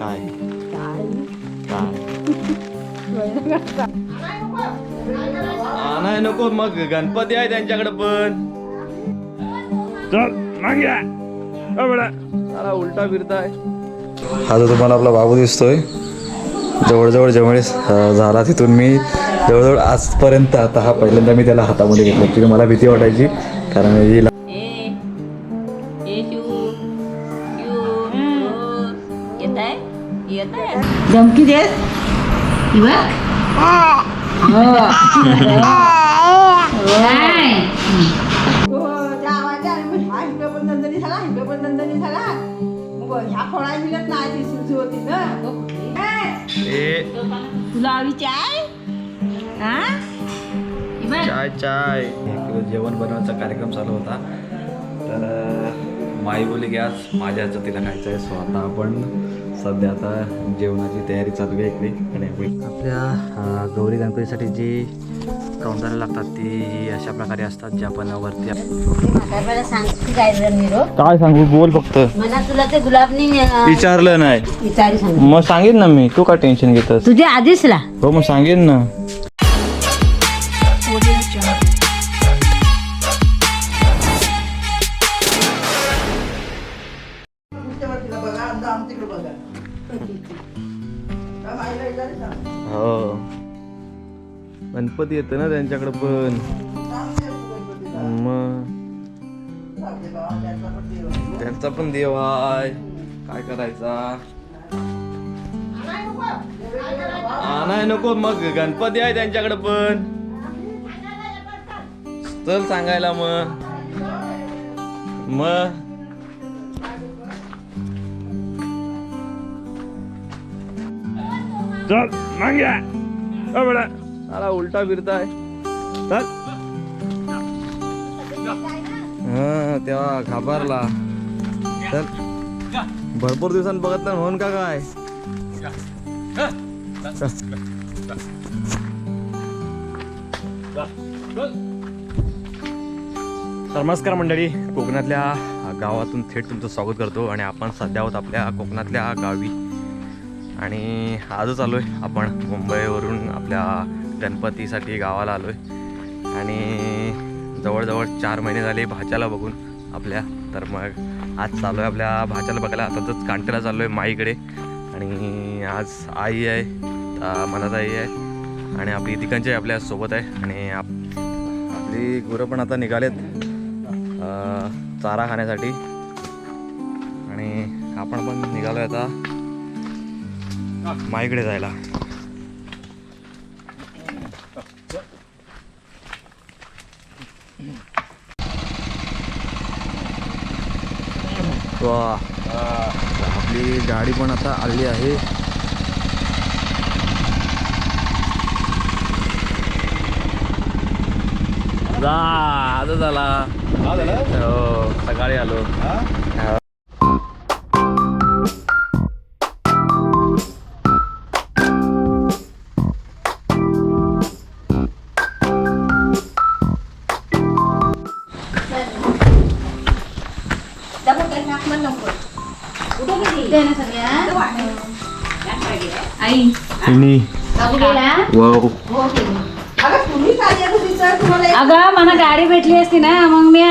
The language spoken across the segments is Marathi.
काय? काय? नाही नको मग गणपती आहे त्यांच्याकडे पण. चल माग्या मला उलटा फिरताय. हा जो तुम्हाला आपला बाबू दिसतोय. जवळजवळ ज्यावेळेस अं, झाला तिथून मी जवळजवळ आजपर्यंत आता हा पहिल्यांदा मी त्याला हातामध्ये घेतला. ॲक्च्युली मला भीती वाटायची कारण ही धमकी देस ह्या फळा मिळत नाही ती सुजी होती ना. ए. तुला हवी चाय? हा? चाय जेवण बनवायचा कार्यक्रम चालू होता. तर माई बोली की आज माझ्या हातचं तिला खायचं आहे सो आता आपण सध्या आता जेवणाची तयारी चालू आहे इकडे. आपल्या गौरी गणपतीसाठी जी कौंदाने लागतात ती अशा प्रकारे असतात जे आपण वरती काय काय सांगू? बोल फक्त. मला तुला ते गुलाबनी अं, विचारलं नाही. मग सांगेन ना मी. तू का टेन्शन घेतस? तुझ्या आधीच ला हो मग सांगेन ना. गणपती येतं ना त्यांच्याकडे पण. मग. त्यांचा पण देव आहे. काय करायचा? आणाय नाही नको मग. गणपती आहे त्यांच्याकडे पण. चल सांगायला मग. मग. चल मांग्या आला उलटा फिरताय. चल. हा तेव्हा घाबरला. चल. भरपूर दिवसांनी बघत नाही म्हणून का काय? तर नमस्कार मंडळी कोकणातल्या गावातून थेट तुमचं स्वागत करतो आणि आपण सध्या आहोत आपल्या कोकणातल्या गावी. आणि आजच आलो आहे आपण मुंबईवरून आपल्या गणपतीसाठी गावाला आलो आहे आणि जवळजवळ चार महिने झाले भाच्याला बघून आपल्या. तर मग आज चालू आहे आपल्या भाच्याला बघायला. आता तर कांटेला चाललो आहे माईकडे. आणि आज आई आहे मनात आई आहे. आणि आपली तिकांची आपल्यासोबत आहे. आणि आप आपली गुरं पण आता निघालेत चारा खाण्यासाठी. आणि आपण पण निघालो आता माईकडे जायला. वा. आपली गाडी पण आता आली आहे. जा आता झाला. हो सकाळी आलो. वाव. अगं अगं मला गाडी भेटली असती ना मग मी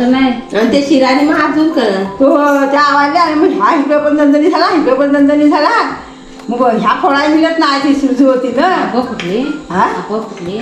तर नाही. आणि ते शिराने मग अजून कर हो. त्या आणि मग इकडे पण दंदनी झाला इकडे पण दंदनी झाला. मग ह्या फळा मिळत नाही ती सुजी होती ना. अगो कुठली? हा? अगो कुठली?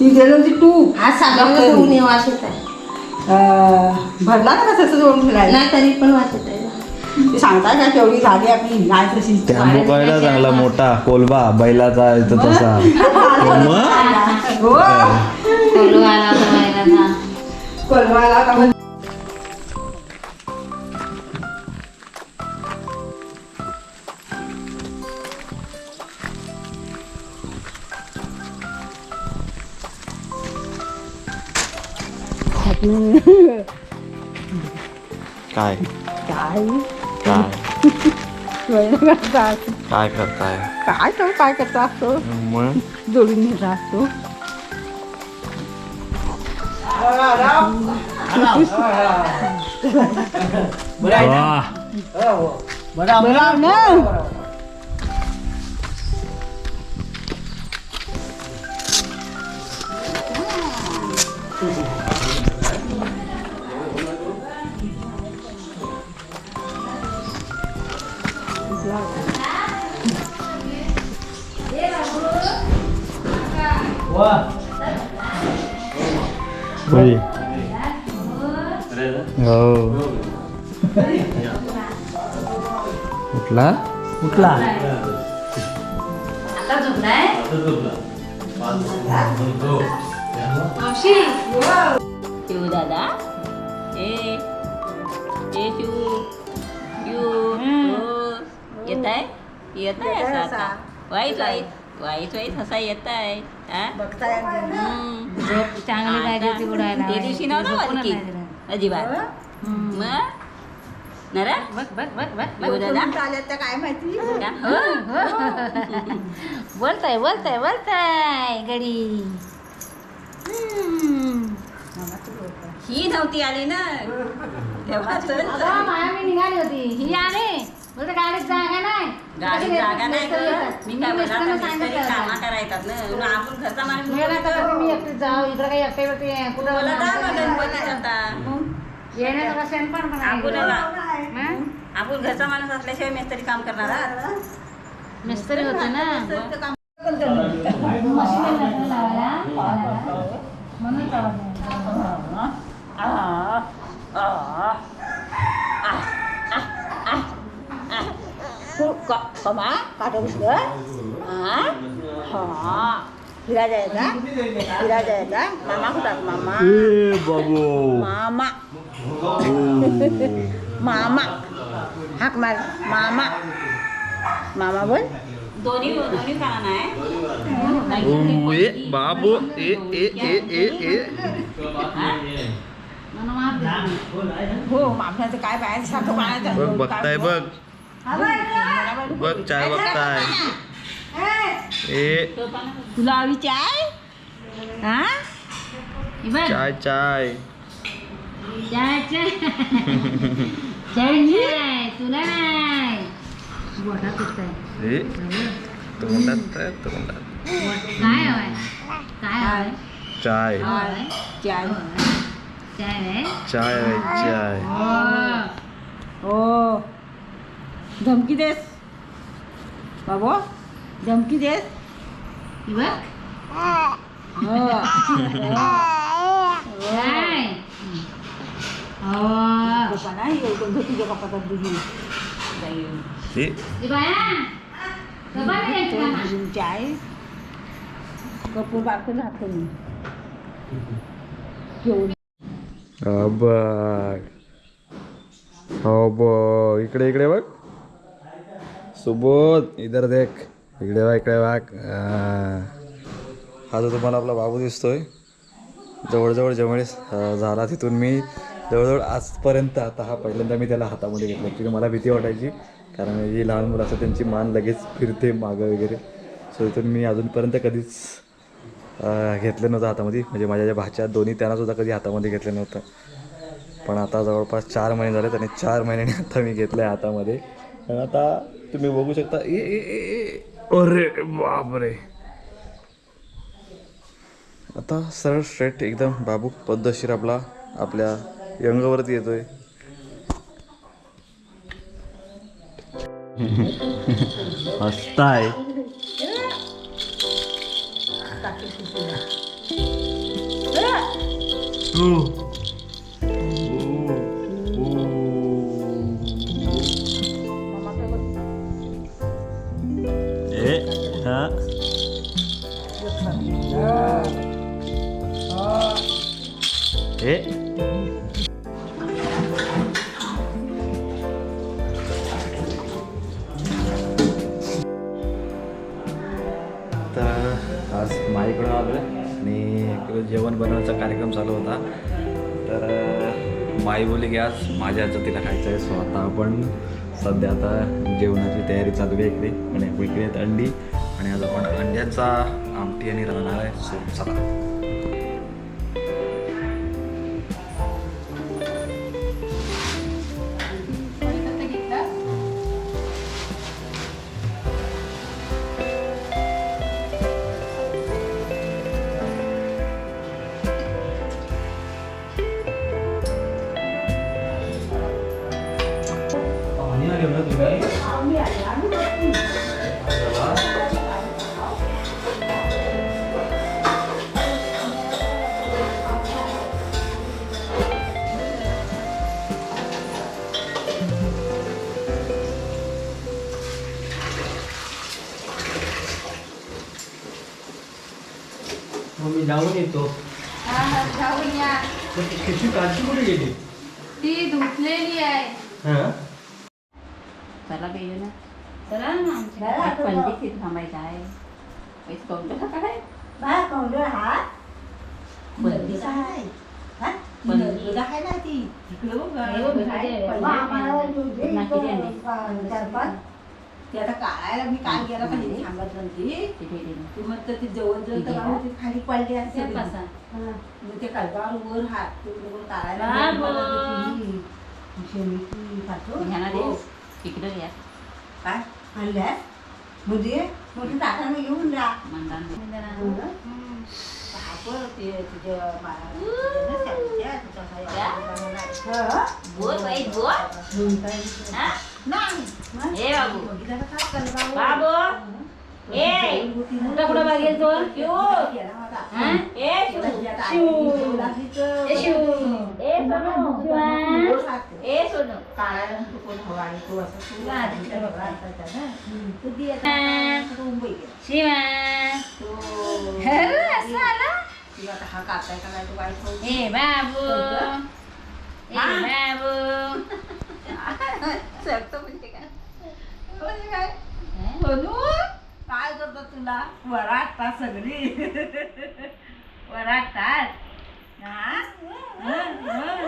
ती गेली होती तू. आज सांगा ऊन वाशेत आहे अं, भरला ना कसं जोडून फिरायला? नाही तरी पण वाशेत आहे ते सांगताय का केवढी झाली आपली? नाही तशी त्या मुकायला चांगला मोठा कोलबा बैलाचा इथं तसा. मग? हो. कोलवाला काय? काय? काय स्वयं करता काय करताय काय तो काय करता असतो मग जोडून नेला असतो बरं ना हो कुठला? मावशी शिव दादा. ए ए शिव शिव येत आहे? येत आहे असं आता? वाईट वाईट वाईट वाईट हसा येत आहे. हा? चांगली उडायला ते दिवशी नव्हता. अजिबात. मग? नरा बघ बघ बघ बघ बघ. शिव दादा कुठून आल्यात त्या काय माहिती का? हो. बोलताय बोलताय बोलताय गडी हम्म. ही नव्हती आली ना तेव्हा तर अगं, माया मी निघाली होती ही आली बोलते गाडीत जागा नाही गाडी कशी जागा नाही. मी काय कामा होतं. करायतात ना आपण घरचा माणूस मी एकटीच जाऊ इकडे काही एकटे एकटे कुठं जा. आता येण्याचं कसं आहे पण पण आहे आपण इकडं. हं? आपण घरचा माणूस असल्याशिवाय मिस्त्री काम करणार आहात? मिस्त्री होते ना म्हणून कमा काटोस ग हा फिरा जायचा फिरा जायचा मामा कुठं मामा बाबू मामा मामा हाक मार मामा मामा बोल दोन्ही दोन्ही काना आहे ए बाबू ए ए ए ए ए म्हणून माफ देते. हो माफण्याचं काय बाहेर सारखं पाण्याचं बघ बघताय बघ बघ चाय बघताय ए तुला हवी चाय हा हे बघ, चाय चाय चाय चाय चाय चाय तुला नाही बोटा तुटताय ए तोंडात आहे, तोंडात काय हवंय काय हवंय चाय हवंय चाय चाय आहे चाय आहे, चाय हो हो धमकी देस बाबू धमकी देस हे बघ हो चाय हो लोकांना एवढं तुझ्या कपाटात दिली ए हे बाया डबा नाही द्यायची मला. चाय कपूर बारकं राहतो मी केवढी हा बघ हो बघ इकडे इकडे बघ सुबोध इधर देख इकडे वा इकडे वा हा. जो तुम्हाला आपला बाबू दिसतोय जवळजवळ ज्यावेळेस झाला तिथून मी जवळजवळ आजपर्यंत आता हा पहिल्यांदा मी त्याला हातामध्ये घेतला. ॲक्च्युली मला भीती वाटायची कारण जी लहान मुलं असतात त्यांची मान लगेच फिरते मागं वगैरे. सो इथून मी अजूनपर्यंत कधीच घेतलं नव्हतं हातामध्ये. म्हणजे माझ्या ज्या भाच्या दोन्ही त्यांनासुद्धा कधी हातामध्ये घेतलं नव्हतं. पण आता जवळपास चार महिने झालेत आणि चार महिन्याने आता मी घेतलं आहे हातामध्ये. आणि आता तुम्ही बघू शकता ए ए ए. अरे बापरे. आता सरळ स्ट्रेट एकदम बाबू पद्धतशीर आपला आपल्या यंगावरती येतोय. हसताय. ए माई बोली की आज माझ्या हातचं तिला खायचं आहे. सो आता आपण सध्या आता जेवणाची तयारी चालू आहे इकडे. आणि इकडे आहेत अंडी. आणि आज आपण अंड्याचा आमटी आणि राहणार आहे. सो चला. मग मी जाऊन येतो जाऊन या मग ती पिशवी काढची कुठे गेली ती धुतलेली आहे हा चला पाहिजे ना चला ना आमच्या पंडित थांबायचं आहे पैसे काउंटर का काय बा कौंडर हा बंदीच आहे हा? पण- नर्मदा आहे ना ती तिकडे बघ, हे. हे आम्हाला चार पाच ते आता काढायला मी काय गेला पाहिजे नव्हती इथे. ती ती जवळ जवळ तर ती खाली पडली असते. हा. मग ते कळगावर वर हात ते लोकं काढायला मला हो. तिकडे घ्या काय आणल्या म्हणजे मोठी टाकाने घेऊन जा मंदान बापं, ते तुझ्या. हा? बोल बाई बोल. हा? नाही. ए बाबू? बाबू कुठं कुठं बघेल तो. हा? ए शिव. ए. ए सोनू. गोड लागते. ए सोनू काढायला वराटतात सगळी. वराटतात हा? हं, हं.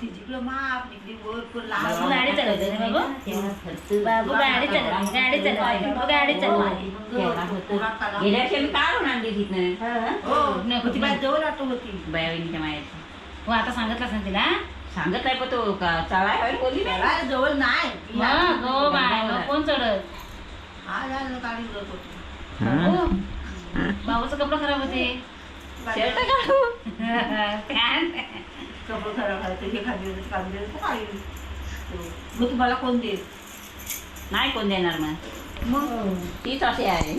ती जिकडं माप तिकडे वर पण बाबू गाडी चालवते ना बाबू? बाबू गाडी चालवते गाडी चालवते बाबू गाडी चालवते गेल्या वर्षी मी काढून आणली तिथनं. हो नको ती बाई जवळ आठवत होती. बयावणीच्या मायाची. हो आता सांगितलंस ना तिला? सांगत आहे पण तो का चढाय होईल बोलली नाही. जवळ नाही. कोण चढत? हा? होती बाबूचं कपडे खराब होते. शर्ट काढू पॅन्ट. कपडे खराब आहे हे खाली काढून दिलं तर काढी मग तुम्हाला कोण देईल? नाही कोण देणार मग. मग? तीच असे आहे.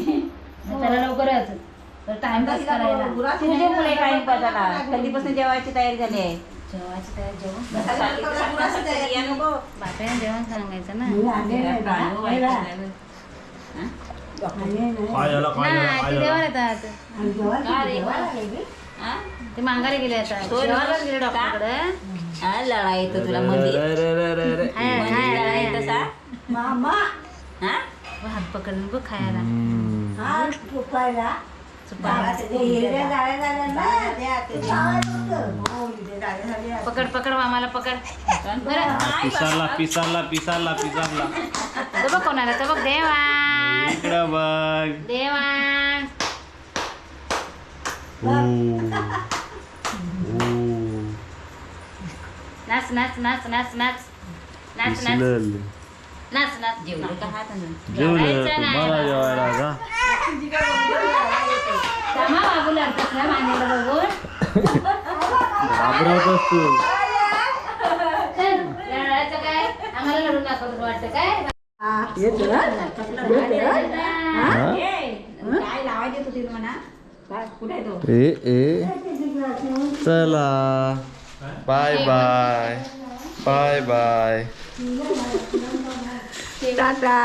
त्याला लवकरच टाइमपास करायला. तुझ्यामुळे टाइम झाला कधीपासून जेवायची तयारी झाली आहे? जेवायची तयार जेवण. जेवण सांगायचं ना. काय झालं काय झालं नाही काय ते झालं देवाला येतात हा? ते मांगारी गेले आता. हो ना. जेवायला गेले डॉक्टरकडे हा, लढा येतो तुला मंदिर रे, रे, रे, रे, रे. हाय, मंदिर हाय, लढा हाय. येतो सा. मामा. हा? हात पकडून बघ खायला. हम्म. हा हो. पकड पकड मामाला पकड बरं पिसारला पिसारला पिसारला पिसारला तो बघ कोणाला तो बघ देवा इकडं बघ देवा ओ. ओ. नाच नाच नाच नाच नाच नाच नाच. नाच नाच. जेवलं जेवायचं नाही. मला जेवायला का थांबा बाबू लढतात ना मानेला बघून घाबरवतोस तू चल, लढायचं काय आम्हाला लढून दाखवतो वाटतं काय हा, येतो ना? हा? ए, काय लावायचं होतं तिला म्हणा काय, कुठे आहे तो ए ए चला bye bye bye bye Tata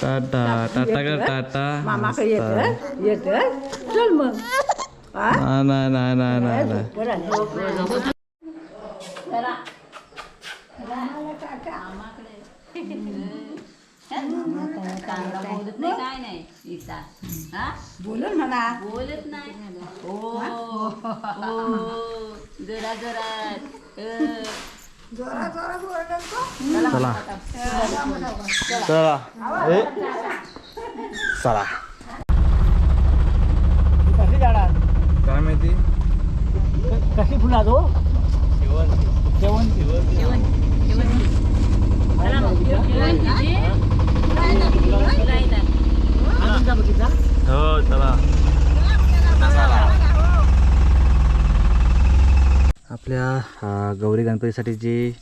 Tata Tata कर टाटा मामाकडे येत येत चल मग हा? ना ना ना ना ना बोलत नाही काय नाही इथं. हा बोलून म्हणा बोलत नाही ओ ओ जरा. जोरा चला। चला। ए। चला। कशी जाणार काय माहिती? कशी फुला तो जेवण जेवण किती? तुला येतात. आणून जा बघितला? हो चला. आपल्या गौरी गणपतीसाठी जे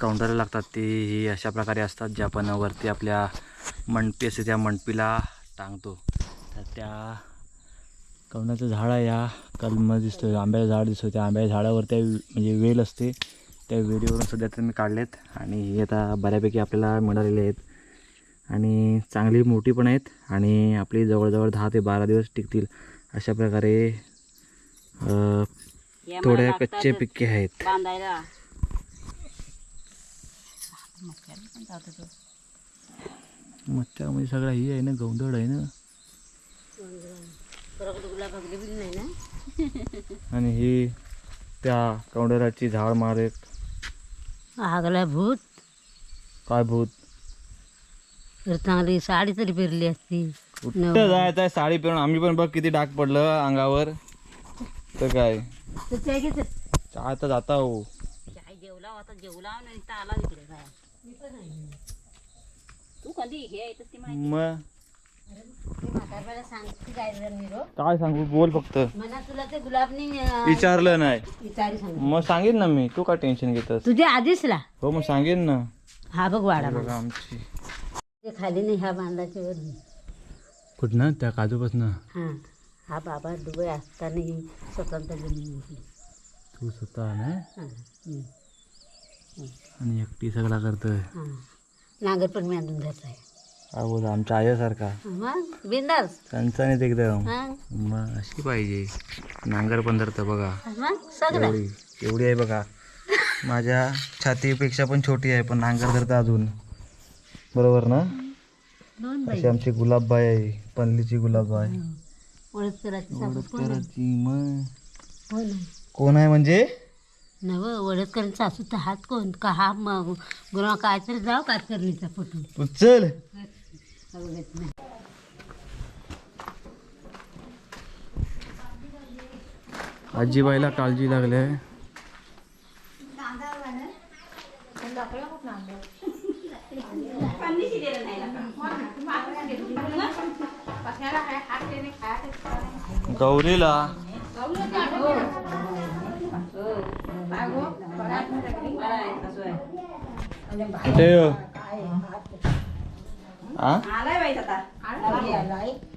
काउंटरला लागतात ती ही अशा प्रकारे असतात जे आपण वरती आपल्या मंडपी असते त्या मंडपीला टांगतो. तर त्या कवनाचं झाड आहे या कलम दिसतो आंब्याचं झाड दिसतो त्या आंब्याच्या झाडावर त्या म्हणजे वेल असते. त्या वेलीवरून सध्या तर मी काढलेत आणि हे आता बऱ्यापैकी आपल्याला मिळालेले आहेत. आणि चांगली मोठी पण आहेत आणि आपली जवळजवळ दहा ते बारा दिवस टिकतील अशा प्रकारे थोड्या कच्चे पिक्के आहेत. बांधायला. मच्छर म्हणजे सगळा ही आहे ना गौंदळ आहे ना. आणि ही त्या कौंडराची झाड मारेत. आगला भूत. काय भूत? चांगली साडी तरी फिरली असती. कुठं जायचं आहे साडी पिरून? आम्ही पण बघ किती डाग पडलं अंगावर. तर काय? चाय तर जाता हो. चाय जेवला होता जेवला आणि इथं आला इकडे काय तू कधी हे येतस ती माहिती? मग काय सांगू? बोल फक्त. म्हणा तुला ते गुलाबनी विचारलं नाही. विचारी सांग मग सांगेन ना मी. तू का टेन्शन घेतस? तुझ्या आधीच ला हो मग सांगेन ना. हा बघ वाडा बघा आमची. ते खाली नाही ह्या बांधाच्या वरून. कुठनं? त्या काजूपासनं. हा. हा बाबा दुबई असताना स्वतंत्र जमीन तू स्वतः ना? हा. आणि एकटी सगळा करतोय? नांगर पण मी आणून जात आहे. बोल आमच्या आयासारखा मग? बिंदास. चणचणीत एकदम. हा. मग अशी पाहिजे. नांगर पण धरतं बघा. मग? सगळं. एवढी एवढी आहे बघा. माझ्या छातीपेक्षा पण छोटी आहे पण नांगर धरतं अजून. बरोबर ना? दोन अशी आमची गुलाबबाई आहे पनलीची गुलाबबाई. सासू कोण आहे? करायची मग? कोण आहे? कोण आहे म्हणजे? नव सासू तर हात कोण? का हा मग काय तरी जाऊ काय करणीचा फोटो. तू चल. आजीबाईला काळजी लागली आहे. गौरीला कुठे आहे हो? आ? हो